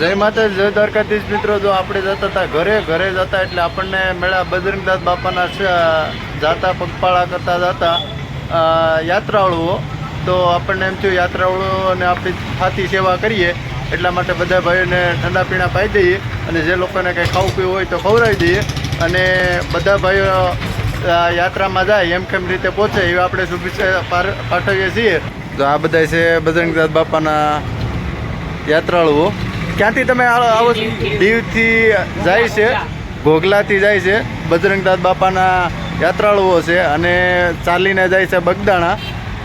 જય માતા જય દ્વારકાધીશ મિત્રો. જો આપણે જતા હતા ઘરે ઘરે જતા એટલે આપણને મેળા બજરંગદાસ બાપાના જાતા પગપાળા કરતા જતા યાત્રાળુઓ. તો આપણને એમ થયું, યાત્રાળુઓ અને આપણી થાતી સેવા કરીએ, એટલા માટે બધા ભાઈઓને ઠંડા પીણા પાઈ દઈએ અને જે લોકોને કંઈ ખાવું પીવું હોય તો ખવડાવી દઈએ અને બધા ભાઈઓ યાત્રામાં જાય, એમ કેમ રીતે પહોંચે એવી આપણે શુભેચ્છા પાઠવીએ છીએ. તો આ બધા છે બજરંગદાસ બાપાના યાત્રાળુઓ. ક્યાંથી તમે આવો છો? દીવથી જાય છે ઘોઘલાથી જાય છે. બજરંગદાસ બાપાના યાત્રાળુઓ છે અને ચાલીને જાય છે બગદાણા.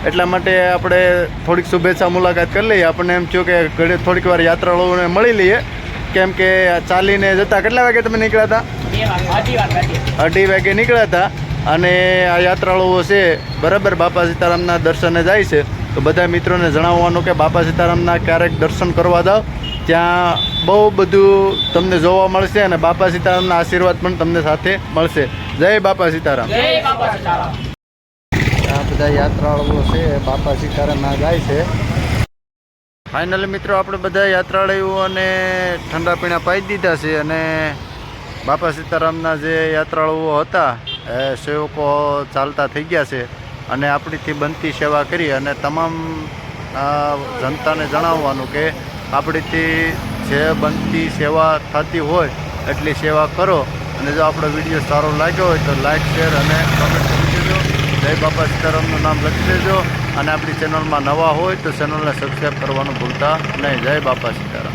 એટલા માટે આપણે થોડીક શુભેચ્છા મુલાકાત કરી લઈએ. આપણને એમ થયું કે થોડીક વાર યાત્રાળુઓને મળી લઈએ. કેમ કે ચાલીને જતા કેટલા વાગે તમે નીકળ્યા હતા? અઢી વાગે નીકળ્યા હતા. અને આ યાત્રાળુઓ છે, બરાબર બાપા સીતારામના દર્શને જાય છે. તો બધા મિત્રોને જણાવવાનું કે બાપા સીતારામના ક્યારેક દર્શન કરવા જાઓ. ત્યાં બહુ બધું તમને જોવા મળશે અને બાપા સીતારામના આશીર્વાદ પણ તમને સાથે મળશે. જય બાપા સીતારામ. જય બાપા સીતારામ. આ બધા યાત્રાળુઓ છે બાપા સીતારામના જાય છે. ફાઇનલી મિત્રો આપણે બધા યાત્રાળુઓને ઠંડા પીણા પાઈ દીધા છે અને બાપા સીતારામના જે યાત્રાળુઓ હતા એ સેવકો ચાલતા થઈ ગયા છે અને આપણીથી બનતી સેવા કરી અને તમામ જનતાને જણાવવાનું કે આપણીથી જે બનતી સેવા થતી હોય એટલી સેવા કરો. અને જો આપણો વીડિયો સારો લાગ્યો હોય તો લાઇક શેર અને કમેન્ટ કરી દેજો. જય બાપા સીતારામનું નામ લખી દેજો. અને આપણી ચેનલમાં નવા હોય તો ચેનલને સબસ્ક્રાઈબ કરવાનું ભૂલતા નહીં. જય બાપા સીતારામ.